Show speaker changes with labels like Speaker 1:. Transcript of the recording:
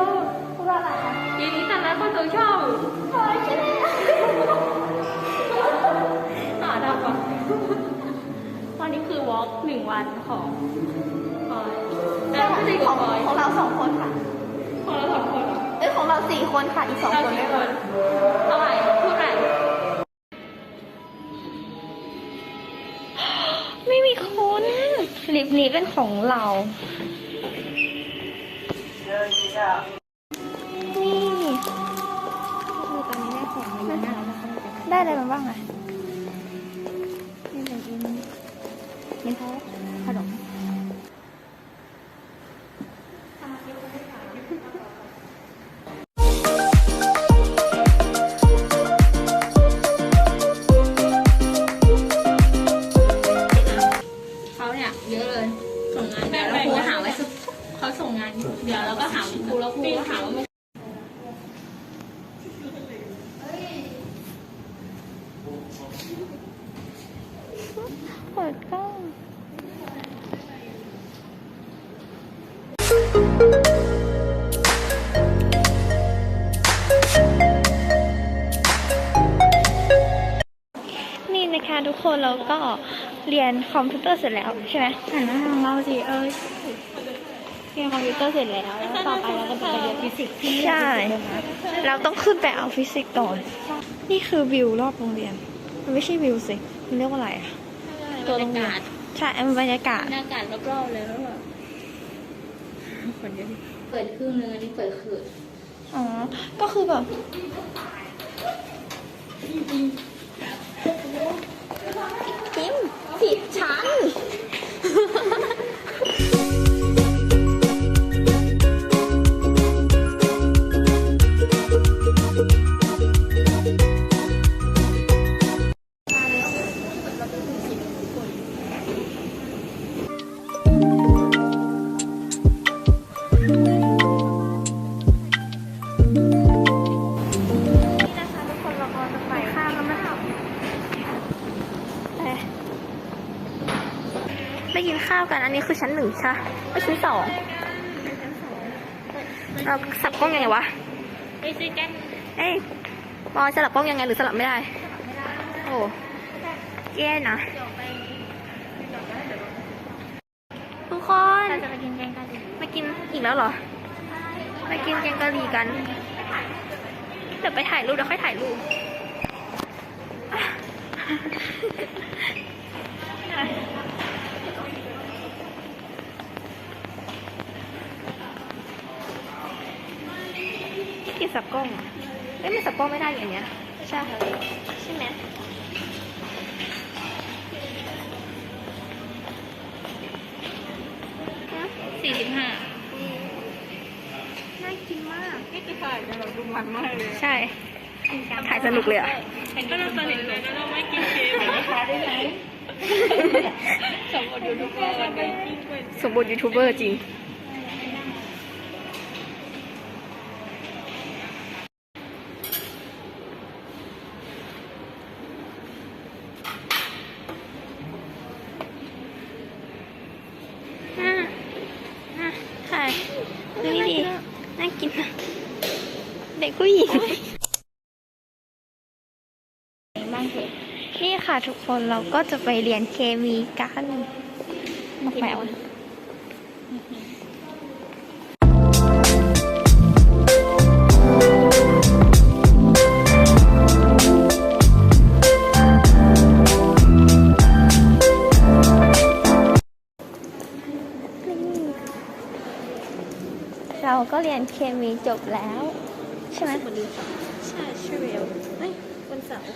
Speaker 1: วๆพูดว่าอะไรคะยินดีต้อนรับเข้าสู่ช่องพอยชแนลต่อดาวก่อนวันนี้คือวอล์กหนึ่งวันของพลอยแต่ไม่ใช่ของพลอย
Speaker 2: ของเราสองคนค่ะ
Speaker 1: ของเราสองคนเหรอ
Speaker 2: เอ้ยของเราสี่คนค่ะ อีกสองคนไม่
Speaker 1: ค
Speaker 2: น
Speaker 1: เอาใหม่
Speaker 2: ลิฟต์นี้เป็นของเรานี่ได้อะไรมาบ้างอะนี่เขาขนม
Speaker 1: ส่งงานเดี๋ยวแล้วครูหาไว้เขาส่งงาน เดี๋ยวเราก็หาครูแล้วครูก็หาว่าไม่
Speaker 2: เปิดก คนเราก็เรียนคอมพิวเตอร์เสร็จแล้วใช่ไหม
Speaker 1: หันหน้าทางเราสิเออ
Speaker 2: เรียนคอมพิวเตอร์เสร็จแล้วแล้วต่อไปเราก็จะไปเรียนฟิสิกส์ที่ใช่ เราต้องขึ้นไปเอาฟิสิกส์ก่อน นี่คือวิวรอบโรงเรียน มันไม่ใช่วิวสิ มันเรียกว่าอะไรอะ
Speaker 1: ตัวบรรยากาศ
Speaker 2: ใช่มันบรรยากาศ
Speaker 1: บรรยากาศรอบๆเลยแล้วแบบคนเยอะเปิดครึ่งนึงอันนี้เปิดครึ่ง
Speaker 2: อ๋อ ก็คือแบบ ได้กินข้าวกัน อันนี้คือชั้นหนึ่งใช่ไหมไม่ชั้นสองเราสับกล้องยังไงวะ
Speaker 1: ไปซื้อกัน
Speaker 2: เอ้ยบอลสลับกล้องยังไงหรือสลับไม่ได้ โอ้แย่นะทุกคน
Speaker 1: เราจะไปกินแกงกะหรี่
Speaker 2: มากินอีกแล้วเหรอมากินแกงกะหรี่กันเดี๋ยวไปถ่ายรูปเดี๋ยวค่อยถ่ายรูป กินสับกล้องอะเอ้ยไม่สับกล้องไม่ได้อย่างเงี้ยใช่ค่ะใช่ไหม
Speaker 1: สี่สิบห้า
Speaker 2: น่ากินมาก
Speaker 1: นี่จะถ่ายกันแบบดูมันมากเลย
Speaker 2: ใช่ ถ่ายสนุกเลยอะ
Speaker 1: เห็นก็เราสนิทเลยแล้วเราไม่กินเค้กเหมือนลูกค้าได้ไหมสมบูรณ์ยูทูบเบอร์วันนี้กินไป
Speaker 2: สมบูรณ์ยูทูบเบอร์จริง อ่าอ่าค่ะ ดูนี่ดิน่ากินนะเด็กผู้หญิง
Speaker 1: บ้างเถอะ
Speaker 2: นี่ค่ะทุกคนเราก็จะไปเรียนเคมีกันนกแมว เราก็เรียนเคมีจบแล้ว ใช่ไหม
Speaker 1: วันดีค่ะใช่ใช่เร็วเอ้ยวันเสาร์